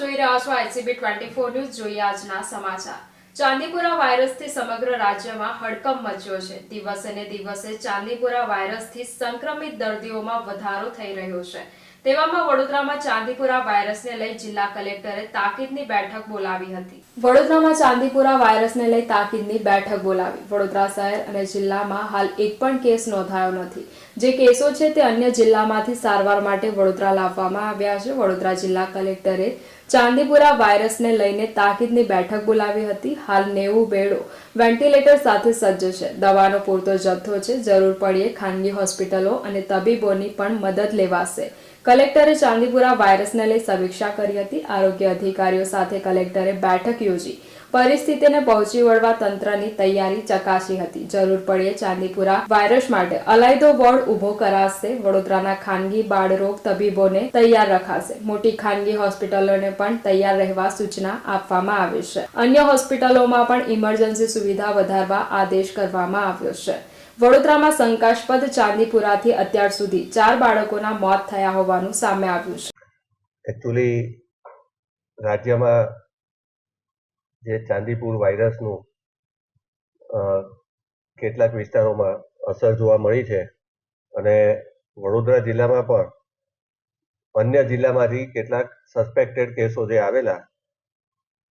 જોઈ રહ્યા છો આઈસીબી ટ્વેન્ટી ફોર ન્યૂઝ. જોઈએ આજના સમાચાર. ચાંદીપુરા વાયરસથી સમગ્ર રાજ્યમાં હડકંપ મચ્યો છે. દિવસે ને દિવસે ચાંદીપુરા વાયરસથી સંક્રમિત દર્દીઓમાં વધારો થઈ રહ્યો છે. તેવામાં વડોદરામાં ચાંદીપુરા વાયરસને લઈ જિલ્લા કલેક્ટરે તાકીદની બેઠક બોલાવી હતી. વડોદરામાં ચાંદીપુરા વાયરસને લઈ તાકીદની બેઠક બોલાવી. વડોદરા શહેર અને જિલ્લામાં હાલ એક પણ કેસ નોંધાયો નથી. જે કેસો છે તે અન્ય જિલ્લામાંથી સારવાર માટે વડોદરા લાવવામાં આવ્યા છે. વડોદરા જિલ્લા કલેક્ટરે ચાંદીપુરા વાયરસને લઈને તાકીદની બેઠક બોલાવી હતી. હાલ નેવું બેડો વેન્ટિલેટર સાથે સજ્જ છે. દવાનો પૂરતો જથ્થો છે. જરૂર પડીએ ખાનગી હોસ્પિટલો અને તબીબોની પણ મદદ લેવાશે. કલેક્ટરે ચાંદીપુરા વાયરસને લઈ સમીક્ષા કરી હતી. આરોગ્ય અધિકારીઓ સાથે કલેક્ટરે બેઠક યોજી પરિસ્થિતિને પહોંચી વળવા તંત્રની તૈયારી ચકાસી હતી. જરૂર પડે ચાંદીપુરા વાયરસ માટે અલાયદો વોર્ડ ઊભો કરાશે. વડોદરાના ખાનગી બાળરોગ તબીબોને તૈયાર રખાશે. મોટી ખાનગી હોસ્પિટલોને પણ તૈયાર રહેવા સૂચના આપવામાં આવી છે. અન્ય હોસ્પિટલોમાં પણ ઇમરજન્સી સુવિધા વધારવા આદેશ કરવામાં આવ્યો છે. વડોદરામાં શંકાસ્પદ ચાંદીપુરાથી અત્યાર સુધી ચાર બાળકોના મોત થયા હોવાનું સામે આવ્યું છે. એકચ્યુઅલી રાજ્યમાં જે ચાંદીપુર વાયરસનું કેટલાક વિસ્તારોમાં અસર જોવા મળી છે અને વડોદરા જિલ્લામાં પણ અન્ય જિલ્લામાંથી કેટલાક સસ્પેક્ટેડ કેસો જે આવેલા,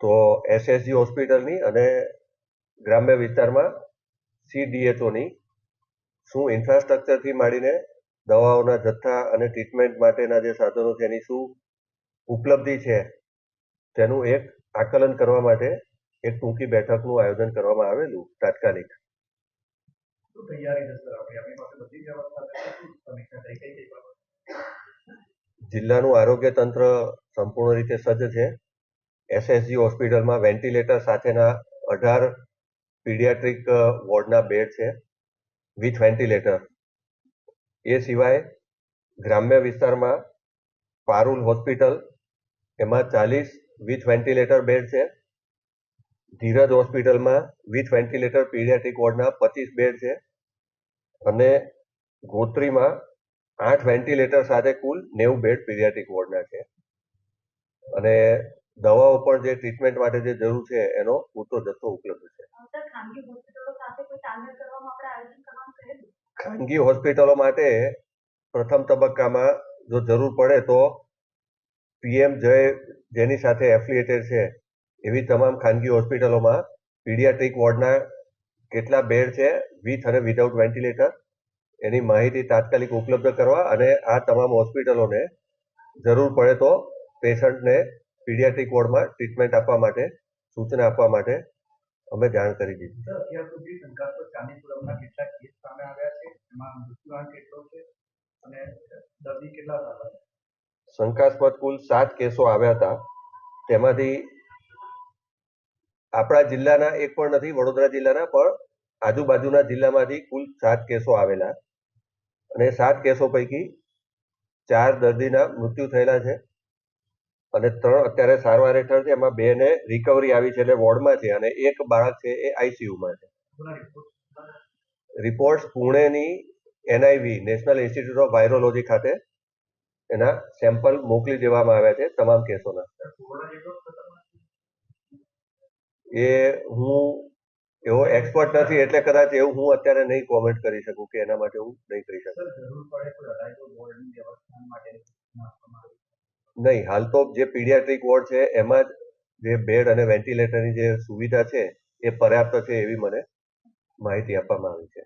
તો એસએસજી હોસ્પિટલની અને ગ્રામ્ય વિસ્તારમાં સીડીએચઓની શું ઇન્ફ્રાસ્ટ્રક્ચરથી માંડીને દવાઓના જથ્થા અને ટ્રીટમેન્ટ માટેના જે સાધનો છે એની શું ઉપલબ્ધિ છે તેનું એક આકલન કરવા માટે એક ટૂંકી બેઠકનું આયોજન કરવામાં આવેલું તાત્કાલિક. જિલ્લાનું આરોગ્ય તંત્ર સંપૂર્ણ રીતે સજ્જ છે. એસએસજી હોસ્પિટલમાં વેન્ટિલેટર સાથેના અઢાર પીડિયાટ્રિક વોર્ડના બેડ છે. વિથ વેન્ટિલેટર એ સિવાય ગ્રામ્ય વિસ્તારમાં પારુલ હોસ્પિટલ, એમાં ચાલીસ વિથ વેન્ટિલેટર બેડ છે. ધીરજ હોસ્પિટલમાં વિથ વેન્ટિલેટર પીડિયાટ્રિક વોર્ડના પચીસ બેડ છે. અને ગોત્રીમાં આઠ વેન્ટિલેટર સાથે કુલ નેવું બેડ પીડિયાટ્રિક વોર્ડના છે. અને દવાઓ પણ જે ટ્રીટમેન્ટ માટે જે જરૂર છે એનો પૂરતો જથ્થો ઉપલબ્ધ છે. ખાનગી હોસ્પિટલો માટે પ્રથમ તબક્કામાં જો જરૂર પડે તો પીએમ જય જેની સાથે એફિલિએટેડ છે એવી તમામ ખાનગી હોસ્પિટલોમાં પીડિયાટ્રિક વોર્ડના કેટલા બેડ છે વિથ અને વિધાઉટ વેન્ટિલેટર એની માહિતી તાત્કાલિક ઉપલબ્ધ કરવા અને આ તમામ હોસ્પિટલોને જરૂર પડે તો પેશન્ટને પીડિયાટ્રિક વોર્ડમાં ટ્રીટમેન્ટ આપવા માટે સૂચના આપવા માટે અમે જાણ કરી દીધી. શંકાસ્પદ કુલ સાત કેસો આવ્યા હતા. તેમાંથી આપણા જિલ્લાના એક પણ નથી વડોદરા જિલ્લાના પણ આજુબાજુના જિલ્લામાંથી કુલ સાત કેસો આવેલા. અને સાત કેસો પૈકી ચાર દર્દીના મૃત્યુ થયેલા છે. અને ત્રણ અત્યારે સારવાર હેઠળ છે એમાં બે ને રિકવરી આવી છે એટલે વોર્ડમાં છે અને એક બાળક છે એ આઈસીયુમાં છે. Reports પુણેની NIV national institute of virology ખાતે એના સેમ્પલ મોકલી દેવામાં આવ્યા છે તમામ કેસોના. એ હું એવો એક્સપર્ટ નથી એટલે કદાચ એવું હું અત્યારે નહીં કોમેન્ટ કરી શકું કે એના માટે હું નહીં કરી શકું. નહીં, હાલ તો જે પીડિયાટ્રિક વોર્ડ છે, એમાં જ જે બેડ અને વેન્ટિલેટરની જે સુવિધા છે, એ પર્યાપ્ત છે એવી મને માહિતી આપવામાં આવી છે.